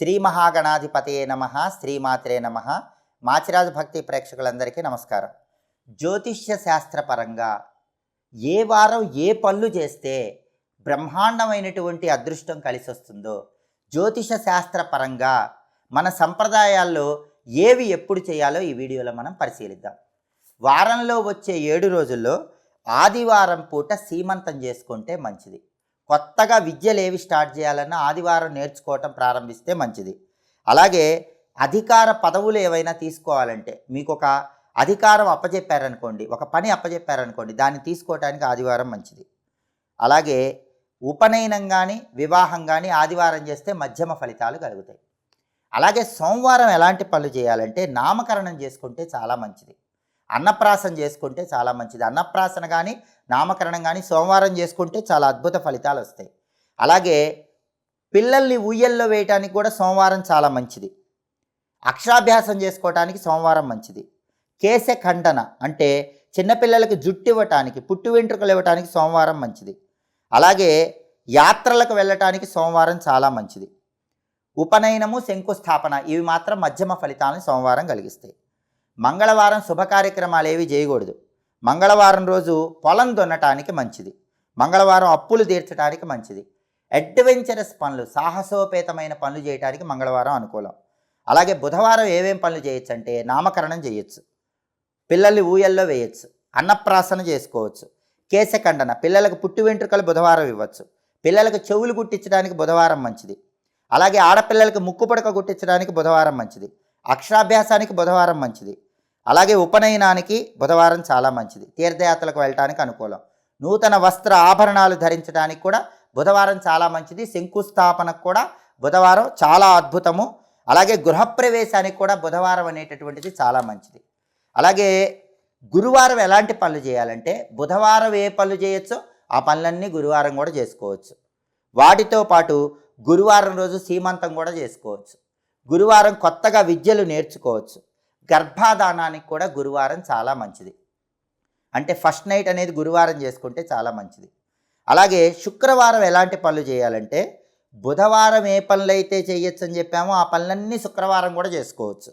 శ్రీ మహాగణాధిపతయే నమ శ్రీమాత్రే నమ. మాచిరాజు భక్తి ప్రేక్షకులందరికీ నమస్కారం. జ్యోతిష్య శాస్త్రపరంగా ఏ వారం ఏ పనులు చేస్తే బ్రహ్మాండమైనటువంటి అదృష్టం కలిసి వస్తుందో జ్యోతిష శాస్త్రపరంగా మన సంప్రదాయాల్లో ఏవి ఎప్పుడు చేయాలో ఈ వీడియోలో మనం పరిశీలిద్దాం. వారంలో వచ్చే ఏడు రోజుల్లో ఆదివారం పూట సీమంతం చేసుకుంటే మంచిది. కొత్తగా విద్యలు ఏవి స్టార్ట్ చేయాలన్నా ఆదివారం నేర్చుకోవటం ప్రారంభిస్తే మంచిది. అలాగే అధికార పదవులు ఏవైనా తీసుకోవాలంటే మీకు ఒక అధికారం అప్పచెప్పారనుకోండి ఒక పని అప్పచెప్పారనుకోండి దాన్ని తీసుకోవటానికి ఆదివారం మంచిది. అలాగే ఉపనయనం కానీ వివాహం కానీ ఆదివారం చేస్తే మధ్యమ ఫలితాలు కలుగుతాయి. అలాగే సోమవారం ఎలాంటి పనులు చేయాలంటే నామకరణం చేసుకుంటే చాలా మంచిది. అన్నప్రాసన చేసుకుంటే చాలా మంచిది. అన్నప్రాసన కానీ నామకరణం కానీ సోమవారం చేసుకుంటే చాలా అద్భుత ఫలితాలు వస్తాయి. అలాగే పిల్లల్ని ఉయ్యల్లో వేయటానికి కూడా సోమవారం చాలా మంచిది. అక్షరాభ్యాసం చేసుకోవటానికి సోమవారం మంచిది. కేశ ఖండన అంటే చిన్నపిల్లలకి జుట్టు ఇవ్వటానికి పుట్టు వెంట్రుకలు ఇవ్వటానికి సోమవారం మంచిది. అలాగే యాత్రలకు వెళ్ళటానికి సోమవారం చాలా మంచిది. ఉపనయనము శంకుస్థాపన ఇవి మాత్రం మధ్యమ ఫలితాలను సోమవారం కలిగిస్తాయి. మంగళవారం శుభ కార్యక్రమాలు ఏవి చేయకూడదు. మంగళవారం రోజు పొలం దున్నటానికి మంచిది. మంగళవారం అప్పులు తీర్చడానికి మంచిది. అడ్వెంచరస్ పనులు సాహసోపేతమైన పనులు చేయడానికి మంగళవారం అనుకూలం. అలాగే బుధవారం ఏమేం పనులు చేయొచ్చు అంటే నామకరణం చేయొచ్చు. పిల్లల్ని ఊయల్లో వేయచ్చు. అన్నప్రాసన చేసుకోవచ్చు. కేశఖండన పిల్లలకు పుట్టు వెంట్రుకలు బుధవారం ఇవ్వచ్చు. పిల్లలకు చెవులు గుట్టించడానికి బుధవారం మంచిది. అలాగే ఆడపిల్లలకు ముక్కు పుడక గుట్టించడానికి బుధవారం మంచిది. అక్షరాభ్యాసానికి బుధవారం మంచిది. అలాగే ఉపనయనానికి బుధవారం చాలా మంచిది. తీర్థయాత్రలకు వెళ్ళటానికి అనుకూలం. నూతన వస్త్ర ఆభరణాలు ధరించడానికి కూడా బుధవారం చాలా మంచిది. శంకుస్థాపనకు కూడా బుధవారం చాలా అద్భుతము. అలాగే గృహప్రవేశానికి కూడా బుధవారం అనేటటువంటిది చాలా మంచిది. అలాగే గురువారం ఎలాంటి పనులు చేయాలంటే బుధవారం ఏ పనులు చేయొచ్చో ఆ పనులన్నీ గురువారం కూడా చేసుకోవచ్చు. వాటితో పాటు గురువారం రోజు సీమంతం కూడా చేసుకోవచ్చు. గురువారం కొత్తగా విద్యలు నేర్చుకోవచ్చు. గర్భాధానానికి కూడా గురువారం చాలా మంచిది. అంటే ఫస్ట్ నైట్ అనేది గురువారం చేసుకుంటే చాలా మంచిది. అలాగే శుక్రవారం ఎలాంటి పనులు చేయాలంటే బుధవారం ఏ పనులు అయితే చేయొచ్చు అని చెప్పామో ఆ పనులన్నీ శుక్రవారం కూడా చేసుకోవచ్చు.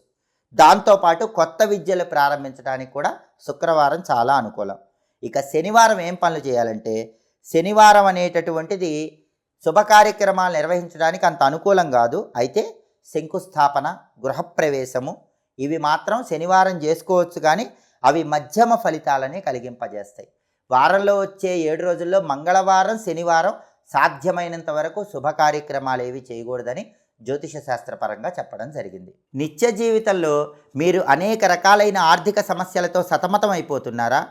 దాంతోపాటు కొత్త విద్యలు ప్రారంభించడానికి కూడా శుక్రవారం చాలా అనుకూలం. ఇక శనివారం ఏం పనులు చేయాలంటే శనివారం అనేటటువంటిది శుభ కార్యక్రమాలు నిర్వహించడానికి అంత అనుకూలం కాదు. అయితే శంకుస్థాపన గృహప్రవేశము ఇవి మాత్రం శనివారం చేసుకోవచ్చు కానీ అవి మధ్యమ ఫలితాలని కలిగింపజేస్తాయి. వారంలో వచ్చే ఏడు రోజుల్లో మంగళవారం శనివారం సాధ్యమైనంత వరకు శుభ కార్యక్రమాలు ఏవి చేయకూడదని జ్యోతిష శాస్త్రపరంగా చెప్పడం జరిగింది. నిత్య జీవితంలో మీరు అనేక రకాలైన ఆర్థిక సమస్యలతో సతమతం అయిపోతున్నారా?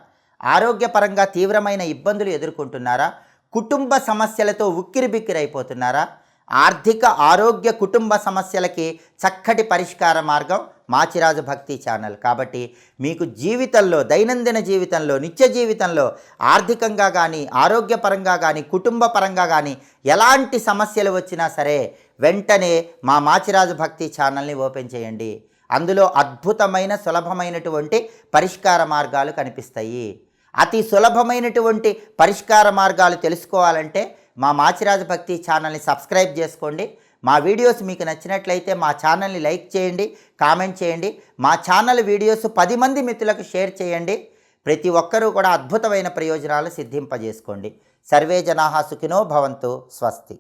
ఆరోగ్యపరంగా తీవ్రమైన ఇబ్బందులు ఎదుర్కొంటున్నారా? కుటుంబ సమస్యలతో ఉక్కిరిబిక్కిరైపోతున్నారా ఆర్థిక ఆరోగ్య కుటుంబ సమస్యలకి చక్కటి పరిష్కార మార్గం మాచిరాజు భక్తి ఛానల్. కాబట్టి మీకు జీవితంలో దైనందిన జీవితంలో నిత్య జీవితంలో ఆర్థికంగా కానీ ఆరోగ్యపరంగా కానీ కుటుంబ పరంగా కానీ ఎలాంటి సమస్యలు వచ్చినా సరే వెంటనే మా మాచిరాజు భక్తి ఛానల్ని ఓపెన్ చేయండి. అందులో అద్భుతమైన సులభమైనటువంటి పరిష్కార మార్గాలు కనిపిస్తాయి. అతి సులభమైనటువంటి పరిష్కార మార్గాలు తెలుసుకోవాలంటే మా మాచిరాజు భక్తి ఛానల్ని సబ్స్క్రైబ్ చేసుకోండి. మా వీడియోస్ మీకు నచ్చినట్లయితే మా ఛానల్ని లైక్ చేయండి కామెంట్ చేయండి. మా ఛానల్ వీడియోస్ పది మంది మిత్రులకు షేర్ చేయండి. ప్రతి ఒక్కరూ కూడా అద్భుతమైన ప్రయోజనాలు సిద్ధింపజేసుకోండి. సర్వే జనాహా సుఖినో భవంతు స్వస్తి.